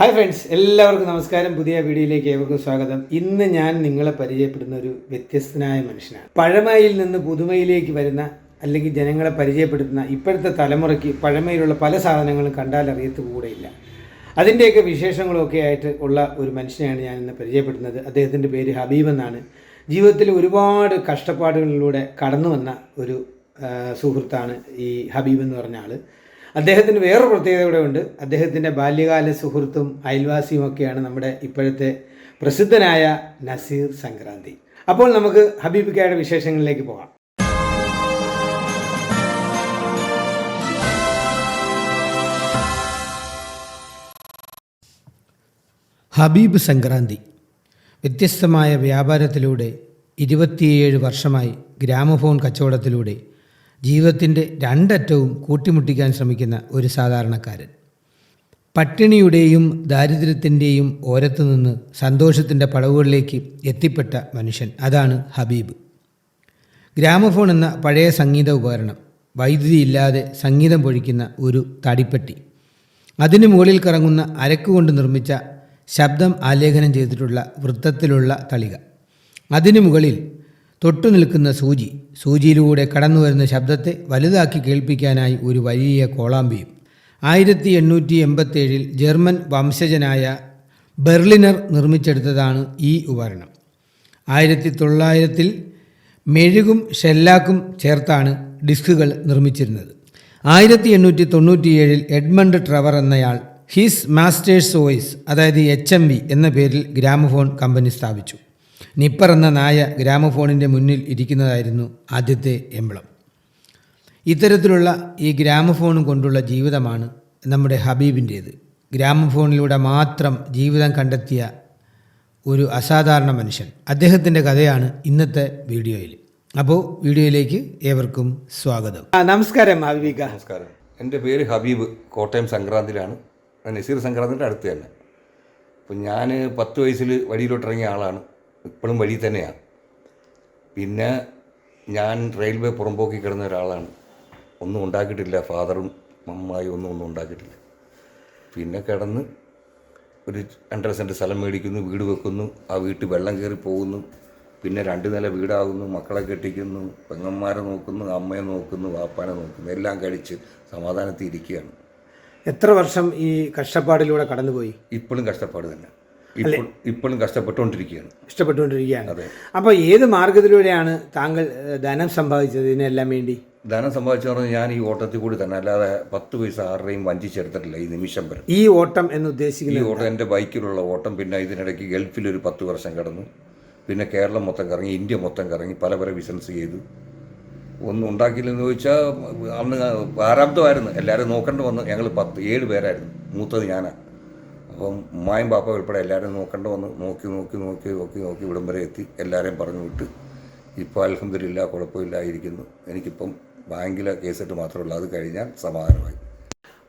Hi friends എല്ലാവർക്കും നമസ്കാരം. പുതിയ വീഡിയോയിലേക്ക് ഏവർക്കും സ്വാഗതം. ഇന്ന് ഞാൻ നിങ്ങളെ പരിചയപ്പെടുന്ന ഒരു വ്യത്യസ്തനായ മനുഷ്യനാണ്. പഴമയിൽ നിന്ന് പുതുമയിലേക്ക് വരുന്ന അല്ലെങ്കിൽ ജനങ്ങളെ പരിചയപ്പെടുത്തുന്ന ഇപ്പോഴത്തെ തലമുറയ്ക്ക് പഴമയിലുള്ള പല സാധനങ്ങളും കണ്ടാൽ അറിയത്ത് കൂടെയില്ല അതിന്റെയൊക്കെ വിശേഷങ്ങളൊക്കെ ആയിട്ട് ഉള്ള ഒരു മനുഷ്യനെയാണ് ഞാൻ ഇന്ന് പരിചയപ്പെടുന്നത്. അദ്ദേഹത്തിന്റെ പേര് ഹബീബ് എന്നാണ്. ജീവിതത്തിൽ ഒരുപാട് കഷ്ടപ്പാടുകളിലൂടെ കടന്നു വന്ന ഒരു സുഹൃത്താണ് ഈ ഹബീബ് എന്ന് പറഞ്ഞ ആൾ അദ്ദേഹത്തിന് വേറൊരു പ്രത്യേകത കൂടെ ഉണ്ട്. അദ്ദേഹത്തിന്റെ ബാല്യകാല സുഹൃത്തും അയൽവാസിയും ഒക്കെയാണ് നമ്മുടെ ഇപ്പോഴത്തെ പ്രസിദ്ധനായ നസീർ സംക്രാന്തി. അപ്പോൾ നമുക്ക് ഹബീബിക്കയുടെ വിശേഷങ്ങളിലേക്ക് പോകാം. ഹബീബ് സംക്രാന്തി വ്യത്യസ്തമായ വ്യാപാരത്തിലൂടെ ഇരുപത്തിയേഴ് വർഷമായി ഗ്രാമഫോൺ കച്ചവടത്തിലൂടെ ജീവിതത്തിന്റെ രണ്ടറ്റവും കൂട്ടിമുട്ടിക്കാൻ ശ്രമിക്കുന്ന ഒരു സാധാരണക്കാരൻ. പട്ടിണിയുടെയും ദാരിദ്ര്യത്തിന്റെയും ഓരത്തു നിന്ന് സന്തോഷത്തിന്റെ പടവുകളിലേക്ക് എത്തിപ്പെട്ട മനുഷ്യൻ അതാണ് ഹബീബ്. ഗ്രാമഫോൺ എന്ന പഴയ സംഗീത ഉപകരണം വൈദ്യുതി ഇല്ലാതെ സംഗീതം പൊഴിക്കുന്ന ഒരു തടിപ്പെട്ടി. അതിനു മുകളിൽ കറങ്ങുന്ന അരക്കുകൊണ്ട് നിർമ്മിച്ച ശബ്ദം ആലേഖനം ചെയ്തിട്ടുള്ള വൃത്തത്തിലുള്ള തളിക. അതിനു മുകളിൽ തൊട്ടു നിൽക്കുന്ന സൂചി സൂചിയിലൂടെ കടന്നു വരുന്ന ശബ്ദത്തെ വലുതാക്കി കേൾപ്പിക്കാനായി ഒരു വലിയ കോളാമ്പിയും. ആയിരത്തി എണ്ണൂറ്റി എൺപത്തേഴിൽ ജർമ്മൻ വംശജനായ ബെർലിനർ നിർമ്മിച്ചെടുത്തതാണ് ഈ ഉപകരണം. ആയിരത്തി തൊള്ളായിരത്തിൽ മെഴുകും ഷെല്ലാക്കും ചേർത്താണ് ഡിസ്കുകൾ നിർമ്മിച്ചിരുന്നത്. ആയിരത്തി എണ്ണൂറ്റി തൊണ്ണൂറ്റിയേഴിൽ എഡ്മണ്ട് ട്രവർ എന്നയാൾ ഹിസ് മാസ്റ്റേഴ്സ് വോയിസ് അതായത് എച്ച് എം വി എന്ന പേരിൽ ഗ്രാമഫോൺ കമ്പനി സ്ഥാപിച്ചു. നിപ്പർ എന്ന നായ ഗ്രാമഫോണിന്റെ മുന്നിൽ ഇരിക്കുന്നതായിരുന്നു ആദ്യത്തെ എംബ്ലം ഇത്തരത്തിലുള്ള ഈ ഗ്രാമഫോണും കൊണ്ടുള്ള ജീവിതമാണ് നമ്മുടെ ഹബീബിന്റേത് ഗ്രാമഫോണിലൂടെ മാത്രം ജീവിതം കണ്ടെത്തിയ ഒരു അസാധാരണ മനുഷ്യൻ. അദ്ദേഹത്തിന്റെ കഥയാണ് ഇന്നത്തെ വീഡിയോയിൽ അപ്പോൾ വീഡിയോയിലേക്ക് ഏവർക്കും സ്വാഗതം. നമസ്കാരം ഹബീബിക നമസ്കാരം. എന്റെ പേര് ഹബീബ് കോട്ടയം സംക്രാന്തിലാണ് നസീർ സംക്രാന്തിന്റെ അടുത്ത് തന്നെ. അപ്പം ഞാൻ പത്ത് വയസ്സിൽ വഴിയിലോട്ടിറങ്ങിയ ആളാണ്. ഇപ്പോഴും വഴി തന്നെയാണ് പിന്നെ ഞാൻ റെയിൽവേ പുറമ്പോക്കി കിടന്ന ഒരാളാണ്. ഒന്നും ഉണ്ടാക്കിയിട്ടില്ല. ഫാദറും മമ്മായി ഒന്നും ഒന്നും ഉണ്ടാക്കിയിട്ടില്ല. പിന്നെ കിടന്ന് ഒരു രണ്ടര സെന്റ് സ്ഥലം മേടിക്കുന്നു വീട് വെക്കുന്നു ആ വീട്ടിൽ വെള്ളം കയറി പോകുന്നു. പിന്നെ രണ്ട് നില വീടാകുന്നു മക്കളെ കെട്ടിക്കുന്നു പെങ്ങന്മാരെ നോക്കുന്നു അമ്മയെ നോക്കുന്നു വാപ്പാനെ നോക്കുന്നു. എല്ലാം കഴിച്ച് സമാധാനത്തിൽ ഇരിക്കുകയാണ്. എത്ര വർഷം ഈ കഷ്ടപ്പാടിലൂടെ കടന്നുപോയി? ഇപ്പോഴും കഷ്ടപ്പാട് തന്നെ. ഇപ്പോഴും കഷ്ടപ്പെട്ടുകൊണ്ടിരിക്കുകയാണ്. ഇഷ്ടപ്പെട്ടുകൊണ്ടിരിക്കുകയാണ് അതെ. അപ്പോൾ ഏത് മാർഗത്തിലൂടെയാണ് താങ്കൾ ധനം സമ്പാദിച്ചത് ഇതിനെല്ലാം വേണ്ടി? ധനം സമ്പാദിച്ചു പറഞ്ഞാൽ ഞാൻ ഈ ഓട്ടത്തിൽ കൂടി തന്നെ അല്ലാതെ പത്ത് പൈസ ആരുടെയും വഞ്ചിച്ചെടുത്തിട്ടില്ല ഈ നിമിഷം വരെ ഈ ഓട്ടം എന്ന് ഉദ്ദേശിക്കുന്നത് ഈ ഓട്ടം എന്റെ ബൈക്കിലുള്ള ഓട്ടം പിന്നെ ഇതിനിടയ്ക്ക് ഗൾഫിൽ ഒരു പത്ത് വർഷം കടന്നു. പിന്നെ കേരളം മൊത്തം കറങ്ങി ഇന്ത്യ മൊത്തം കറങ്ങി പല പല ബിസിനസ് ചെയ്തു. ഒന്നും ഉണ്ടാക്കിയില്ലെന്ന് ചോദിച്ചാൽ അന്ന് ആരാബ്ദമായിരുന്നു. എല്ലാവരും നോക്കേണ്ടി വന്നു. ഞങ്ങൾ പത്ത് ഏഴ് പേരായിരുന്നു. മൂത്തത് ഞാനാണ് അപ്പം ഉമ്മായും പാപ്പ ഉൾപ്പെടെ എല്ലാവരും നോക്കേണ്ട വന്ന് നോക്കി നോക്കി നോക്കി നോക്കി നോക്കി ഇവിടം വരെ എത്തി. എല്ലാവരെയും പറഞ്ഞു വിട്ട് ഇപ്പോൾ അലഹമില്ല കുഴപ്പമില്ലായിരിക്കുന്നു. എനിക്കിപ്പം ബാങ്കിലെ കേസിട്ട് മാത്രമേ ഉള്ളൂ. അത് കഴിഞ്ഞാൽ സമാധാനമായി.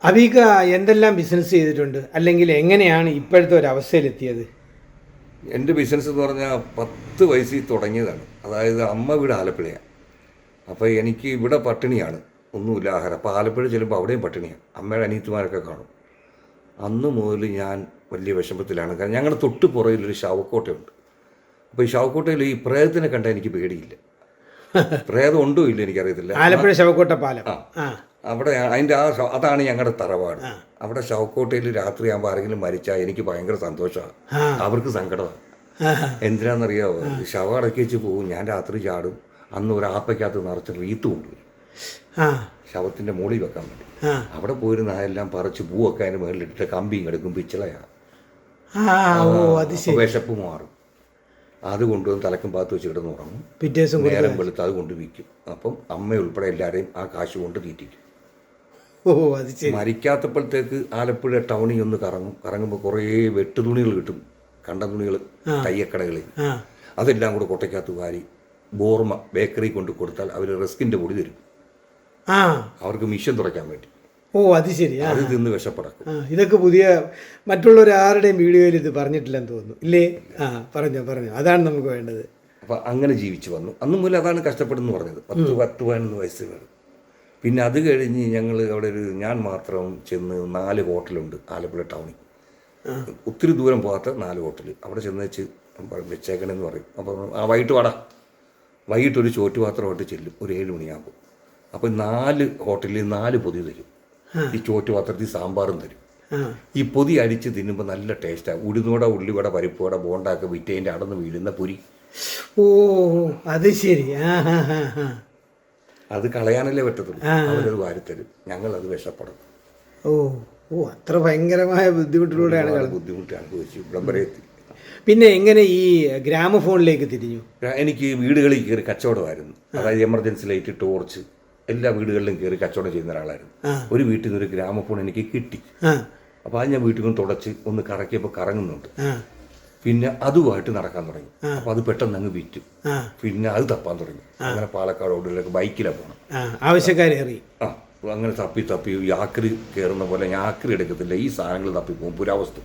അബീക എന്തെല്ലാം ബിസിനസ് ചെയ്തിട്ടുണ്ട്? അല്ലെങ്കിൽ എങ്ങനെയാണ് ഇപ്പോഴത്തെ ഒരു അവസ്ഥയിലെത്തിയത്? എന്റെ ബിസിനസ് എന്ന് പറഞ്ഞാൽ പത്ത് വയസ്സിൽ തുടങ്ങിയതാണ്. അതായത് അമ്മ വീട് ആലപ്പുഴയാണ് അപ്പോൾ എനിക്ക് ഇവിടെ പട്ടിണിയാണ്. ഒന്നും ആഹാരം. അപ്പോൾ ആലപ്പുഴ ചെല്ലുമ്പോൾ അവിടെയും പട്ടിണിയാണ് അമ്മയുടെ അനിയത്തിമാരൊക്കെ കാണും. അന്ന് മുതൽ ഞാൻ വലിയ വിഷമത്തിലാണ്. കാരണം ഞങ്ങളുടെ തൊട്ട് പുറകിലൊരു ശവക്കോട്ടയുണ്ട്. അപ്പോൾ ഈ ശവക്കോട്ടയിൽ ഈ പ്രേതത്തിനെ കണ്ടാൽ എനിക്ക് പേടിയില്ല. പ്രേതം ഉണ്ടോ ഇല്ല എനിക്കറിയത്തില്ല. ആലപ്പുഴ ശവക്കോട്ട പാലം. ആ. അവിടെ അതിന്റെ ആ അതാണ് ഞങ്ങളുടെ തറവാട്. അവിടെ ശവക്കോട്ടയിൽ രാത്രിയാകുമ്പോൾ ആരെങ്കിലും മരിച്ചാൽ എനിക്ക് ഭയങ്കര സന്തോഷമാണ്. അവർക്ക് സങ്കടമാണ്. എന്തിനാണെന്നറിയാമോ ശവം അടക്കി വെച്ച് പോകും ഞാൻ രാത്രി ചാടും. അന്ന് ഒരു ആപ്പയ്ക്കകത്ത് നിറച്ച് റീത്ത് കൊണ്ടുവരും ശവത്തിന്റെ മുകളിൽ വെക്കാൻ വേണ്ടി. അവിടെ പോയിരുന്ന എല്ലാം പറിച്ച് പൂവൊക്കെ അതിന് മേളിലിട്ട് കമ്പിയും കിടക്കും പിച്ചളയാണ് വിശപ്പ് മാറും. അത് കൊണ്ടുവന്ന് തലക്കും ഭാഗത്ത് വെച്ച് കിടന്ന് ഉറങ്ങും. പിറ്റേ ദിവസം നേരം വെളുത്ത് അത് കൊണ്ട് വിൽക്കും. അപ്പം അമ്മ ഉൾപ്പെടെ എല്ലാവരെയും ആ കാശ് കൊണ്ട് തീറ്റിക്കും. ഓ അത് മരിക്കാത്തപ്പോഴത്തേക്ക് ആലപ്പുഴ ടൗണിൽ ഒന്ന് കറങ്ങും. കറങ്ങുമ്പോൾ കുറേ വെട്ടുതുണികൾ കിട്ടും. കണ്ട തുണികൾ തയ്യക്കടകളിൽ. അതെല്ലാം കൂടെ കൊട്ടയ്ക്കകത്ത് വാരി ബോർമ ബേക്കറി കൊണ്ട് കൊടുത്താൽ അവർ റിസ്കിന്റെ പൊടി തരും. അവർക്ക് മിഷൻ തുറയ്ക്കാൻ വേണ്ടി. ഓ അത് ശരി. അത് തിന്ന് വിഷപ്പടക്കും ഇതൊക്കെ പുതിയ മറ്റുള്ളവർ ആരുടെയും വീഡിയോയിൽ ഇത് പറഞ്ഞിട്ടില്ലെന്ന് തോന്നുന്നു. ഇല്ലേ? ആ പറഞ്ഞോ പറഞ്ഞോ. അതാണ് നമുക്ക് വേണ്ടത്. അപ്പോൾ അങ്ങനെ ജീവിച്ചു വന്നു. അന്ന് മുതൽ അതാണ് കഷ്ടപ്പെടുന്നു പറഞ്ഞത്. പത്ത് പത്ത് പതിനൊന്ന് വയസ്സ് വേണം. പിന്നെ അത് കഴിഞ്ഞ് ഞങ്ങൾ അവിടെ ഒരു ഞാൻ മാത്രം ചെന്ന് നാല് ഹോട്ടലുണ്ട് ആലപ്പുഴ ടൗണിൽ. ഒത്തിരി ദൂരം പോകാത്ത നാല് ഹോട്ടൽ അവിടെ ചെന്ന് വെച്ച് വെച്ചേക്കണെന്ന് പറയും. അപ്പം ആ വൈകിട്ട് വാടാ. വൈകിട്ട് ഒരു ചോറ്റുപാത്രമായിട്ട് ചെല്ലും. ഒരു ഏഴ് മണിയാകുമ്പോൾ അപ്പോൾ നാല് ഹോട്ടലിൽ നാല് പൊതി തരും. ഈ ചോറ്റുപാത്രത്തിൽ സാമ്പാറും തരും. ഈ പൊതി അടിച്ച് തിന്നുമ്പോൾ നല്ല ടേസ്റ്റാണ് ഉഴുന്നോട ഉള്ളിവട പരിപ്പുവട ബോണ്ടാക്ക വിറ്റേന്റെ അടന്ന് വീഴുന്ന പുരി. ഓ അത് ശരി. അത് കളയാനല്ലേ പറ്റത്തുള്ളൂ. അവരത് വാരിത്തരും. അത് വിഷപ്പെടും ഓ ഓ അത്ര ഭയങ്കരമായ ബുദ്ധിമുട്ടിലൂടെയാണ് ബുദ്ധിമുട്ട് അനുഭവിച്ചു. ഇവിടം വരെ എത്തി. പിന്നെ എങ്ങനെ ഈ ഗ്രാമഫോണിലേക്ക് തിരിഞ്ഞു? എനിക്ക് വീടുകളിൽ കയറി കച്ചവടമായിരുന്നു. അതായത് എമർജൻസി ലൈറ്റ് ടോർച്ച് എല്ലാ വീടുകളിലും കയറി കച്ചവടം ചെയ്യുന്ന ഒരാളായിരുന്നു. ഒരു വീട്ടിൽ നിന്ന് ഒരു ഗ്രാമഫോൺ എനിക്ക് കിട്ടി. അപ്പൊ അപ്പോൾ അത് ഞാൻ വീട്ടിൽ നിന്ന് തുടച്ച് ഒന്ന് കറക്കിയപ്പോൾ കറങ്ങുന്നുണ്ട്. പിന്നെ അതുമായിട്ട് നടക്കാൻ തുടങ്ങി. അപ്പൊ അത് പെട്ടെന്ന് അങ്ങ് വിറ്റു. പിന്നെ അത് തപ്പാൻ തുടങ്ങി. അങ്ങനെ പാലക്കാട് റോഡിലൊക്കെ ബൈക്കിലാണ് പോകണം ആവശ്യക്കാരേറി ആ. അങ്ങനെ തപ്പി തപ്പി യാക്രി കയറുന്ന പോലെ യാക്രി ആക്രി എടുക്കത്തില്ല. ഈ സാധനങ്ങൾ തപ്പി പോകും. പുരാവസ്തു.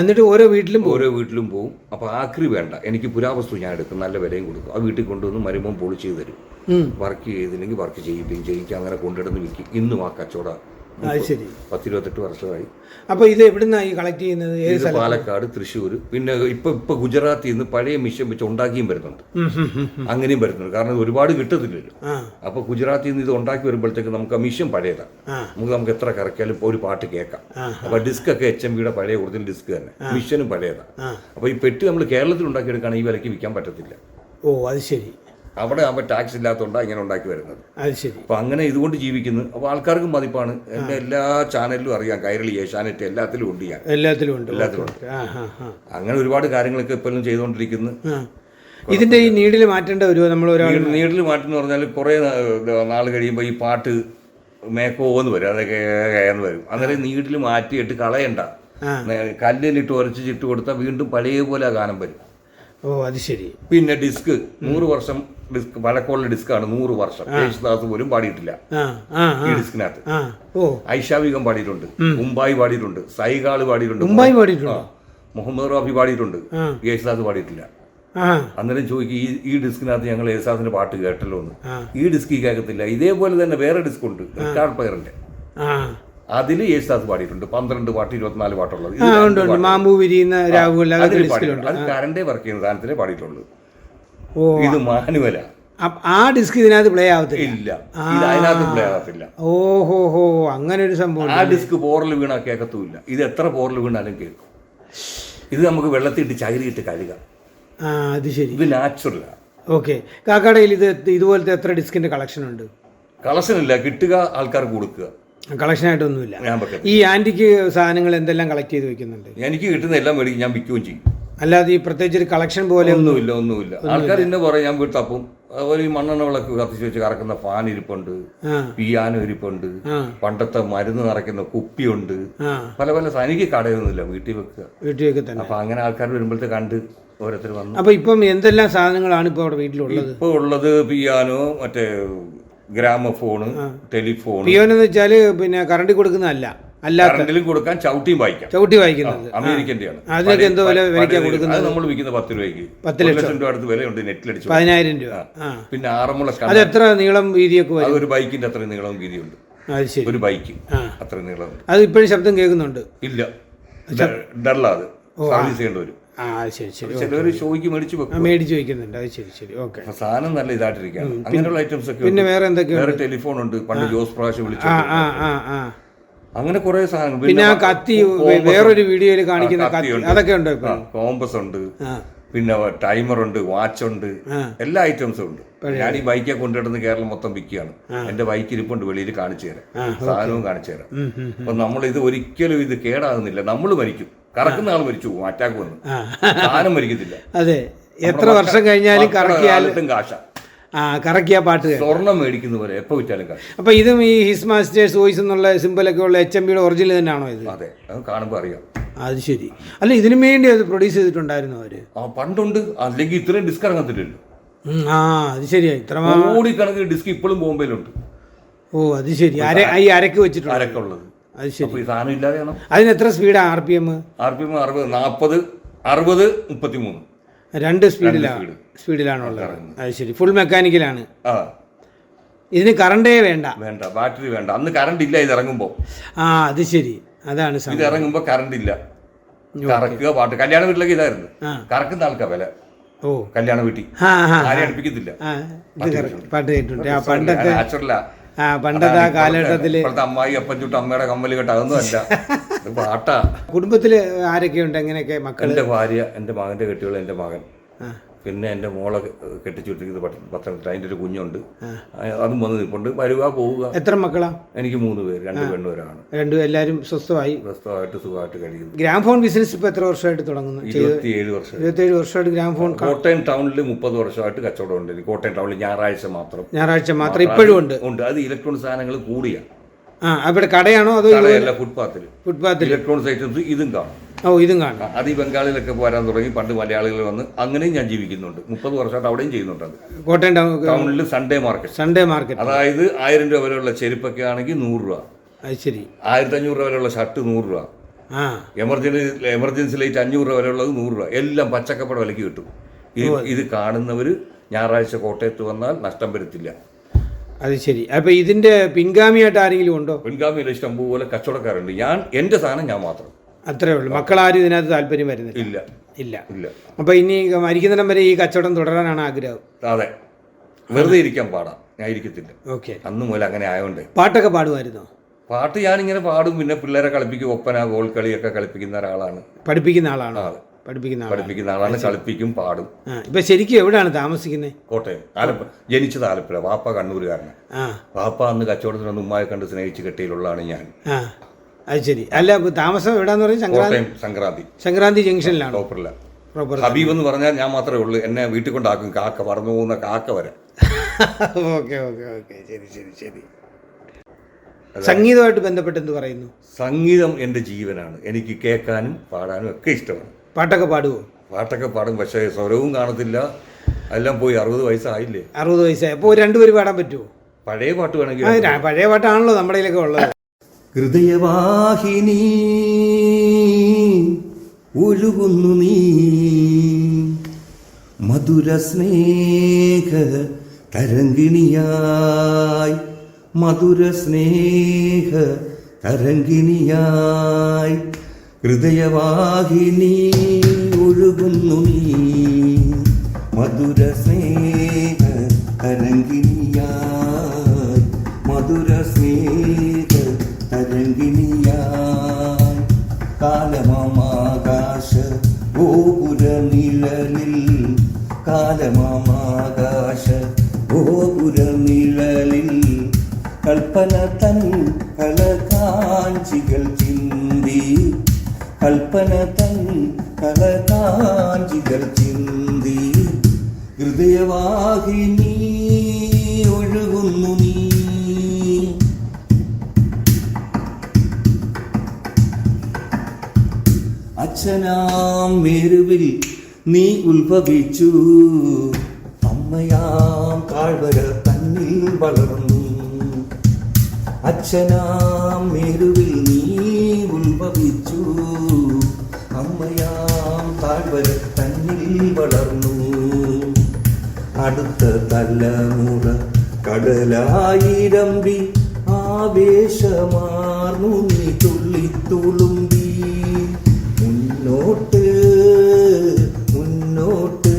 എന്നിട്ട് ഓരോ വീട്ടിലും ഓരോ വീട്ടിലും പോകും അപ്പോൾ ആക്രി വേണ്ട. എനിക്ക് പുരാവസ്തു ഞാൻ എടുക്കും നല്ല വിലയും കൊടുക്കും. ആ വീട്ടിൽ കൊണ്ടുവന്ന് മരുമോൻ പൊളിച്ച് തരും. വർക്ക് ചെയ്തില്ലെങ്കിൽ വർക്ക് ചെയ്യിപ്പിക്കും ചെയ്യിക്കും അങ്ങനെ കൊണ്ടിടുന്ന് വിൽക്കും. ഇന്നും ആ കച്ചവടം അത് ശരി പത്തിരുപത്തെട്ട് വർഷമായി. അപ്പോൾ ഇത് എവിടുന്നാണ് ഈ കളക്ട് ചെയ്യുന്നത്? ഇത് പാലക്കാട് തൃശ്ശൂർ പിന്നെ ഇപ്പൊ ഇപ്പൊ ഗുജറാത്തിൽ നിന്ന് പഴയ മിഷൻ വെച്ച് ഉണ്ടാക്കിയും വരുന്നുണ്ട്. അങ്ങനെയും വരുന്നുണ്ട്. കാരണം ഒരുപാട് കിട്ടത്തില്ലല്ലോ. അപ്പൊ ഗുജറാത്തിൽ നിന്ന് ഇത് ഉണ്ടാക്കി വരുമ്പോഴത്തേക്ക് നമുക്ക് ആ മിഷൻ പഴയതാണ് നമുക്ക് നമുക്ക് എത്ര കറക്കിയാലും ഒരു പാട്ട് കേൾക്കാം. അപ്പൊ ഡിസ്ക് ഒക്കെ എച്ച് എം ബിയുടെ പഴയ ഒറിജിനൽ ഡിസ്ക് തന്നെ. മിഷനും പഴയതാണ്. അപ്പൊ ഈ പെട്ടി നമ്മൾ കേരളത്തിൽ ഉണ്ടാക്കിയെടുക്കുകയാണെങ്കിൽ ഈ വിലക്ക് വിൽക്കാൻ പറ്റത്തില്ല. ഓ അത് ശരി. അവിടെ ആകുമ്പോൾ ടാക്സ് ഇല്ലാത്തതുകൊണ്ടാണ് ഇങ്ങനെ ഉണ്ടാക്കി വരുന്നത്. അപ്പോൾ അങ്ങനെ ഇതുകൊണ്ട് ജീവിക്കുന്നു. അപ്പോൾ ആൾക്കാർക്കും മതിപ്പാണ്. എന്റെ എല്ലാ ചാനലിലും അറിയാം. കൈരളി ഏഷ്യാനെറ്റ് എല്ലാത്തിലും ഉണ്ട് ഞാൻ. എല്ലാത്തിലും ഉണ്ട്. എല്ലാത്തിലും ആ അങ്ങനെ ഒരുപാട് കാര്യങ്ങളൊക്കെ ഇപ്പോഴും ചെയ്തുകൊണ്ടിരിക്കുന്നു. ഇതിന്റെ ഈ നീഡിൽ മാറ്റേണ്ട ഒരു നമ്മൾ ഒരാൾ നീട്ടിൽ മാറ്റെന്ന് പറഞ്ഞാൽ കുറേ നാൾ കഴിയുമ്പോൾ ഈ പാട്ട് മേക്കോന്ന് വരും. അതൊക്കെ വരും. അങ്ങനെ നീഡിൽ മാറ്റിയിട്ട് കളയണ്ട. കല്ലിലിട്ട് ഉരച്ച് ചിട്ട് കൊടുത്താൽ വീണ്ടും പഴയ പോലെ ആ ഗാനം വരും. ഓ അത് ശരി. പിന്നെ ഡിസ്ക്. നൂറ് വർഷം ഡിസ്ക് പഴക്കമുള്ള ഡിസ്കാണ് നൂറ് വർഷം. യേശുദാസ് പോലും പാടിയിട്ടില്ല ഈ ഡിസ്കിനകത്ത്. ഓ. ഐഷാവികം പാടിയിട്ടുണ്ട്. മുംബായി പാടിയിട്ടുണ്ട്. സൈകാൾ പാടിയിട്ടുണ്ട്. മുംബൈ പാടിയിട്ടുണ്ട്? മുഹമ്മദ് റാഫി പാടിയിട്ടുണ്ട്. യേശുദാസ് പാടിയിട്ടില്ല. അന്നേരം ചോദിക്കും ഈ ഈ ഡിസ്കിനകത്ത് ഞങ്ങൾ യേശുദാസിന്റെ പാട്ട് കേട്ടല്ലോ എന്ന്. ഈ ഡിസ്ക് കേൾക്കത്തില്ല. ഇതേപോലെ തന്നെ വേറെ ഡിസ്ക് ഉണ്ട് റിക്കാർഡ് പ്ലെയറിന്റെ അതിൽ യേശുദാസ് പാടിയിട്ടുണ്ട്. പന്ത്രണ്ട് പാട്ട് ഇരുപത്തിനാല് പാട്ടുള്ളത്. മാമ്പൂ വിരിയുന്ന അതിൽ പാടിയിട്ടുണ്ട്. അത് കറണ്ടേ വർക്ക് ചെയ്യുന്ന സാധനത്തിലേ പാടിയിട്ടുള്ളൂ. ഇത് മാനുവല. ആ ഡിസ്ക് ഇതിനകത്ത് പ്ലേ ആവത്തില്ല. ഇല്ല. അതിനകത്ത് പ്ലേ ആവത്തില്ല. ഓഹോ ഹോ ഹോ അങ്ങനെ ഒരു സംഭവം ആ ഡിസ്ക് പോറൽ വീണാൽ കേൾക്കത്തുമില്ല ഇത് എത്ര പോറൽ വീണാലും കേൾക്കും. ഇത് നമുക്ക് വെള്ളത്തിട്ട് ചകിരിയിട്ട് കഴുകാം. ആ അത് ശരി. ഇത് നാച്ചുറലാണ് ഓക്കെ. കാക്കാടയിൽ ഇത് ഇതുപോലത്തെ എത്ര ഡിസ്കിന്റെ കളക്ഷൻ ഉണ്ട്? കളക്ഷൻ ഇല്ല. കിട്ടുക ആൾക്കാർക്ക് കൊടുക്കുക. കളക്ഷൻ ആയിട്ടൊന്നുമില്ല ഈ ആന്റിക്ക് സാധനങ്ങൾ എന്തെല്ലാം കളക്ട് ചെയ്ത് വെക്കുന്നുണ്ട്? എനിക്ക് കിട്ടുന്ന എല്ലാം മേടിക്കും ഞാൻ വിൽക്കുകയും ചെയ്യും. അല്ലാതെ ഈ പ്രത്യേകിച്ച് ഒരു കളക്ഷൻ പോലെ ഒന്നുമില്ല ഒന്നുമില്ല. ആൾക്കാർ ഇന്ന പറയും ഞാൻ വീട്ടിൽ തപ്പും. അതുപോലെ ഈ മണ്ണെണ്ണ വിളക്ക് കത്തിച്ച് വെച്ച് കറക്കുന്ന ഫാൻ ഇരിപ്പുണ്ട് പിയാനോ ഇരിപ്പുണ്ട് പണ്ടത്തെ മരുന്ന് നിറയ്ക്കുന്ന കുപ്പിയുണ്ട്. പല പല എനിക്ക് കടയൊന്നുമില്ല വീട്ടിൽ വെക്കുക. വീട്ടിൽ തന്നെ. അപ്പൊ അങ്ങനെ ആൾക്കാർ വരുമ്പോഴത്തെ കണ്ട് ഓരോരുത്തർ വന്നു. അപ്പൊ ഇപ്പം എന്തെല്ലാം സാധനങ്ങളാണ് ഇപ്പൊ അവിടെ വീട്ടിലുള്ളത്? ഇപ്പൊ ഉള്ളത് പിയാനോ മറ്റേ ഗ്രാമഫോണ് ടെലിഫോൺ പിയോനെന്ന് വെച്ചാൽ പിന്നെ കറണ്ട് കൊടുക്കുന്നതല്ല. കറണ്ടിലും കൊടുക്കാൻ ചവിട്ടിയും വായിക്കാം. ചവിട്ടി വായിക്കുന്നത്. അമേരിക്കന്റെയാണ് അതിനൊക്കെ എന്തോ വില വിലയ്ക്ക് കൊടുക്കുന്നത്? നമ്മൾ വിൽക്കുന്ന പത്ത് രൂപയ്ക്ക്. പത്ത് ലക്ഷം. രൂപ അടുത്ത് വിലയുണ്ട് നെറ്റിലടിച്ചു പതിനായിരം രൂപ. പിന്നെ ആറന്മുള അത് എത്ര നീളം വീതിയൊക്കെ വരും? ഒരു ബൈക്കിന്റെ അത്രയും നീളവും വീതിയുണ്ട്. ഒരു ബൈക്ക്. അത്രയും നീളമുണ്ട് അത് ഇപ്പോഴും ശബ്ദം കേൾക്കുന്നുണ്ട്. ഇല്ല. ഡള്ളാ അത്. സർവീസ് ചെയ്യേണ്ടി വരും. ആ ശരി ശരി. ചിലവർ ഷോയ്ക്ക് മേടിച്ച് ആ, വെക്കും മേടിച്ച് വയ്ക്കുന്നുണ്ട്. അത് ശരി ശരി. ഓക്കെ. സാധനം നല്ല ഇതായിട്ടിരിക്കുകയാണ്. അങ്ങനെയുള്ള ഐറ്റംസ് ഒക്കെ പിന്നെ വേറെ ടെലിഫോൺ ഉണ്ട് പണ്ട് ജോസ് പ്രാവശ്യം വിളിച്ചു. അങ്ങനെ കുറെ സാധനങ്ങൾ. പിന്നെ ആ കത്തി വേറൊരു വീഡിയോയിൽ കാണിക്കുന്ന കത്തി. അതൊക്കെ ഉണ്ട് കോമ്പസ് ഉണ്ട്. പിന്നെ ടൈമർ ഉണ്ട് വാച്ച് ഉണ്ട്. എല്ലാ ഐറ്റംസും ഉണ്ട്. ഞാൻ ഈ ബൈക്കെ കൊണ്ടിടുന്ന കേരളം മൊത്തം വിൽക്കുകയാണ്. എന്റെ ബൈക്ക് ഇരിപ്പുണ്ട്. വെളിയിൽ കാണിച്ചു തരാം. സാധനവും കാണിച്ചു തരാം. അപ്പൊ നമ്മൾ ഇത് ഒരിക്കലും ഇത് കേടാകുന്നില്ല. നമ്മൾ മരിക്കും. കറക്കുന്ന ആൾ മരിച്ചു പോകും അറ്റാക്ക് വന്നു. താനും മരിക്കത്തില്ല. അതെ. എത്ര വർഷം കഴിഞ്ഞാലും കറക്കിയാലും കാശ. ആ കറക്കിയ പാട്ട് സ്വർണം സ്വർണം മേടിക്കുന്ന പോലെ എപ്പോ വിറ്റാലും കാശ്. അപ്പൊ ഇതും ഈ ഹിസ് മാസ്റ്റേഴ്സ് വോയിസ് എന്നുള്ള സിമ്പിളൊക്കെ ഉള്ള എച്ച് എം ബിയുടെ ഒറിജിനൽ തന്നെയാണോ ഇത്? അതെ അത് കാണുമ്പോൾ അറിയാം. അത് ശരി. അല്ല ഇതിനു വേണ്ടി അത് പ്രൊഡ്യൂസ് ചെയ്തിട്ടുണ്ടായിരുന്നു അവർ? ആ പണ്ടുണ്ട്. അല്ലെങ്കിൽ ഇത്രയും ഡിസ്ക് ഇറങ്ങത്തില്ലല്ലോ. ആ അത് ശരിയാ ഇത്ര കോടിക്കണക്കിന് ഡിസ്ക് ഇപ്പോഴും ബോംബെയിലുണ്ട്. ഓ അത് ശരി. അര ഈ അരക്ക് വെച്ചിട്ടുണ്ട് ആരൊക്കെ ഉള്ളത് അത് ശരി. അപ്പൊ ഈ സാധനം ഇല്ലാതെയാണോ അതിന് എത്ര speed R P M? R P M അറുപത് നാൽപ്പത് അറുപത് മുപ്പത്തി മൂന്ന് രണ്ട് സ്പീഡിലാണ് സ്പീഡിലാണോ സ്പീഡിലാണുള്ളത് അത് ശരി. ഫുൾ മെക്കാനിക്കലാണ്. ആ. ഇതിന് കറണ്ടേ വേണ്ട. വേണ്ട ബാറ്ററി വേണ്ട. അന്ന് കറണ്ട് ഇല്ല ഇത് ഇറങ്ങുമ്പോൾ ആ അത് ശരി. അതാണ് ഇത് സംഭവം. ഇറങ്ങുമ്പോൾ കറണ്ട് ഇല്ല കറക്കുക പാട്ട്. കല്യാണ വീട്ടിലൊക്കെ ഇതായിരുന്നു. ആ. കറക്കുന്ന ആൾക്കാ വില. ഓ. കല്യാണ വീട്ടിൽ. ആ ആ ആരെയും അടുപ്പിക്കത്തില്ല. ആ ഇത് കറക്റ്റ് പാട്ട് കേട്ടിട്ടുണ്ട്. ആ പണ്ടത്തെ നാച്ചുറലാ ആ. പണ്ടത്തെ ആ കാലഘട്ടത്തിൽ അമ്മായി അപ്പം ചുട്ട് അമ്മയുടെ കമ്മൽ കെട്ട അതൊന്നുമല്ല പാട്ടാ. കുടുംബത്തിൽ ആരൊക്കെയുണ്ട്? എങ്ങനെയൊക്കെ മക്കൾ എന്റെ ഭാര്യ എന്റെ മകന്റെ കെട്ടിയുള്ള എന്റെ മകൻ. പിന്നെ എന്റെ മോളെ പത്ത- പത്തനംതിട്ട അതിന്റെ ഒരു കുഞ്ഞുണ്ട്. അതും വന്ന് നിൽപ്പുണ്ട് വരുക പോവുക എത്ര മക്കളാ? എനിക്ക് മൂന്ന് പേര് രണ്ട് പെണ്ണുപേരാണ് രണ്ടും എല്ലാവരും സ്വസ്ഥമായി? സ്വസ്ഥമായിട്ട് സുഖമായിട്ട് കഴിയുന്നു. ഗ്രാംഫോൺ ബിസിനസ് ഇപ്പോൾ എത്ര വർഷമായിട്ട് തുടങ്ങുന്നു? ഇരുപത്തിയേഴ് വർഷം. ഇരുപത്തേഴ് വർഷമായിട്ട് ഗ്രാംഫോൺ കോട്ടയം ടൗണിൽ മുപ്പത് വർഷമായിട്ട് കച്ചവടം ഉണ്ട്. കോട്ടയം ടൗണിൽ ഞായറാഴ്ച മാത്രം. ഞായറാഴ്ച മാത്രം. ഇപ്പോഴും ഉണ്ട്. ഉണ്ട്. അത് ഇലക്ട്രോണിക് സാധനങ്ങൾ കൂടിയാണ് ആ അവിടെ കടയാണോ അതോ ഫുട്പാത്തിൽ ഫുട്പാത്തിൽ ഇലക്ട്രോണിക്സ് ഐറ്റംസ് ഇതും കാണും. ഓ ഇതും കാണാം. അത് ഈ ബംഗാളിലൊക്കെ പോരാൻ തുടങ്ങി. പണ്ട് മലയാളികൾ വന്ന് അങ്ങനെയും ഞാൻ ജീവിക്കുന്നുണ്ട്. മുപ്പത് വർഷമായിട്ട് അവിടെയും ചെയ്യുന്നുണ്ട് അത്. കോട്ടയം ടൗണിൽ സൺഡേ മാർക്കറ്റ് സൺഡേ മാർക്കറ്റ് അതായത് ആയിരം രൂപ വരെയുള്ള ചെരുപ്പൊക്കെ ആണെങ്കിൽ നൂറ് രൂപ. അത് ശരി. ആയിരത്തി അഞ്ഞൂറ് രൂപ വരെയുള്ള ഷർട്ട് നൂറ് രൂപ. എമർജൻസി എമർജൻസി ലൈറ്റ് അഞ്ഞൂറ് രൂപ വരെയുള്ളത് നൂറ് രൂപ. എല്ലാം പച്ചക്കപ്പട വിലക്ക് കിട്ടും. ഇത് ഇത് കാണുന്നവർ ഞായറാഴ്ച കോട്ടയത്ത് വന്നാൽ നഷ്ടം വരുത്തില്ല. അത് ശരി. അപ്പൊ ഇതിന്റെ പിൻഗാമിയായിട്ട് ആരെങ്കിലും ഉണ്ടോ? പിൻഗാമിയിൽ ഇഷ്ടംപോലെ കച്ചവടക്കാരുണ്ട്. ഞാൻ എന്റെ സാധനം ഞാൻ മാത്രം. അത്രേ ഉള്ളൂ. മക്കളാരും ഇതിനകത്ത് താല്പര്യം വരുന്നില്ല. ഇല്ല. ഇല്ല. ഇല്ല. അപ്പൊ ഇനി മരിക്കുന്നിടം വരെ ഈ കച്ചവടം തുടരാനാണ് ആഗ്രഹം. അതെ. വെറുതെ ഇരിക്കാൻ പാടാം. ഞാൻ ഇരിക്കത്തില്ല. ഓക്കെ. അന്ന് മുതൽ അങ്ങനെ ആയതുകൊണ്ട് പാട്ടൊക്കെ പാടുമായിരുന്നു? പാട്ട് ഞാനിങ്ങനെ പാടും. പിന്നെ പിള്ളേരെ കളിപ്പിക്കും. ഒപ്പന ഗോൾ കളിയൊക്കെ കളിപ്പിക്കുന്ന ഒരാളാണ്. പഠിപ്പിക്കുന്ന ആളാണ്. പഠിപ്പിക്കുന്ന ആളാണ്. പഠിപ്പിക്കുന്ന ആളാണ്. കളിപ്പിക്കും പാടും. ആ ഇപ്പൊ ശരിക്കും എവിടെയാണ് താമസിക്കുന്നത് കോട്ടയം. ആലപ്പുഴ ജനിച്ചത് ആലപ്പുഴ. വാപ്പ കണ്ണൂരുകാരനാണ് ആ. വാപ്പ അന്ന് കച്ചവടത്തിനൊന്ന് ഉമ്മായി ഉമ്മായെ കണ്ട് സ്നേഹിച്ച് കെട്ടിയിലുള്ളതാണ് ഞാൻ. ആ. അത് ശരി. അല്ല താമസം എവിടാന്ന് പറഞ്ഞാൽ സംക്രാന്തി കോട്ടയം സംക്രാന്തി സംക്രാന്തി. ജംഗ്ഷനിലാണ്? പ്രോപ്പർ ഹബീബ് എന്ന് പറഞ്ഞാൽ ഞാൻ മാത്രമേ ഉള്ളൂ. എന്നെ വീട്ടിൽ കൊണ്ടാക്കും. കാക്ക പറന്നു പോകുന്ന കാക്ക വരെ. Okay okay okay. ശരി ശരി ശരി. സംഗീതമായിട്ട് ബന്ധപ്പെട്ട് എന്ത് പറയുന്നു? സംഗീതം എന്റെ ജീവനാണ്. എനിക്ക് കേൾക്കാനും പാടാനും ഒക്കെ ഇഷ്ടമാണ്. പാട്ടൊക്കെ പാടുവോ? പാട്ടൊക്കെ പാടും. പക്ഷേ സ്വരവും കാണത്തില്ല. എല്ലാം പോയി അറുപത് വയസ്സായില്ലേ? അറുപത് വയസ്സായി. അപ്പോൾ രണ്ടുപേര് പാടാൻ പറ്റുമോ പഴയ പാട്ട് വേണമെങ്കിൽ പഴയ പാട്ടാണല്ലോ നമ്മുടെ ഉള്ളത്. ഹൃദയവാഹിനി ഒഴുകുന്നു നീ. മധുര സ്നേഹ തരംഗിണിയായി മധുര സ്നേഹ തരംഗിണിയായി ഹൃദയവാഹിനി ഒഴുകുന്നു നീ. മധുര സ്നേഹ തരംഗിണിയായി കാലമാകാശ ഗോപുര നിഴലിൽ കാലമാകാശ ഗോപുര നിഴലിൽ കൽപ്പന തൻ കല കാഞ്ചികൾ ചിന്തി കൽപ്പന തൻ കല കാഞ്ചികൾ ചിന്തി ഹൃദയവാഹിനി ഒഴുകുന്നു അച്ഛനാം മേരുവിൽ നീ ഉത്ഭവിച്ചു. അമ്മയാം താഴ്വര തന്നിൽ വളർന്നു. അച്ഛനാം മേരുവിൽ നീ ഉത്ഭവിച്ചു. അമ്മയാം താഴ്വര തന്നിൽ വളർന്നു. അടുത്ത തലമുറ കടലായിരമ്പി ആവേശമാർന്നു. നീ തുള്ളിത്തുളുമ്പി മുന്നോട്ട് മുന്നോട്ട്.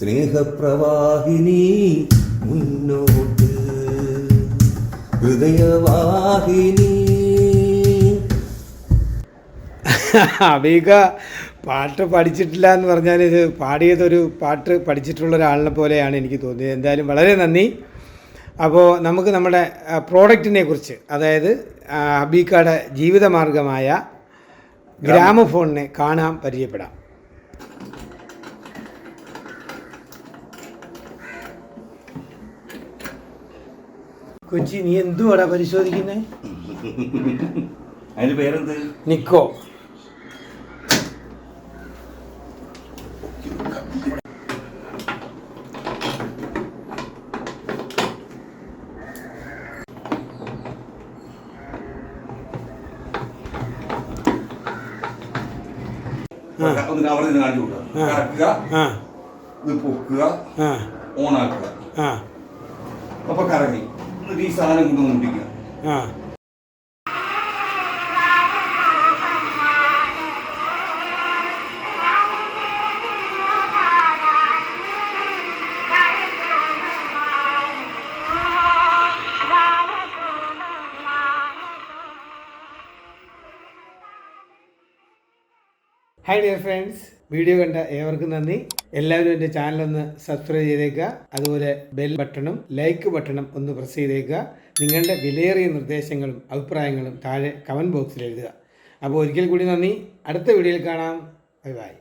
സ്നേഹപ്രവാഹിനി മുന്നോട്ട്. ഹൃദയവാഹിനി. അവിക പാട്ട് പഠിച്ചിട്ടില്ല എന്ന് പറഞ്ഞാൽ ഇത് പാടിയതൊരു പാട്ട് പഠിച്ചിട്ടുള്ള ഒരാളിനെ പോലെയാണ് എനിക്ക് തോന്നിയത്. എന്തായാലും വളരെ നന്ദി. അപ്പോൾ നമുക്ക് നമ്മുടെ പ്രോഡക്റ്റിനെ കുറിച്ച് അതായത് അബീക്കയുടെ ജീവിതമാർഗമായ ഗ്രാമഫോണിനെ കാണാൻ പരിചയപ്പെടാം. കൊച്ചി നീ എന്തുവാടാ പരിശോധിക്കുന്നേ? അതിന്റെ പേരെന്ത്? നിക്കോ. ഒന്ന് കവർ ചെയ്ത് കാണിച്ചു കൊടുക്കുക. കറക്കുക. ആ. ഇത് പൊക്കുക. ഓണാക്കുക. അപ്പൊ കറങ്ങി. എന്നിട്ട് ഈ സാധനം കൊണ്ടൊന്ന് മുട്ടിക്കുക ഹായ് ഡിയർ ഫ്രണ്ട്സ് വീഡിയോ കണ്ട ഏവർക്കും നന്ദി. എല്ലാവരും എന്റെ ഒന്ന് സബ്സ്ക്രൈബ് ചെയ്തേക്കുക. അതുപോലെ ബെൽ ബട്ടണും ലൈക്ക് ബട്ടണും ഒന്ന് പ്രസ് ചെയ്തേക്കുക. നിങ്ങളുടെ വിലയേറിയ നിർദ്ദേശങ്ങളും അഭിപ്രായങ്ങളും താഴെ കമന്റ് ബോക്സിൽ എഴുതുക. അപ്പോൾ ഒരിക്കൽ കൂടി നന്ദി. അടുത്ത വീഡിയോയിൽ കാണാം. Bye bye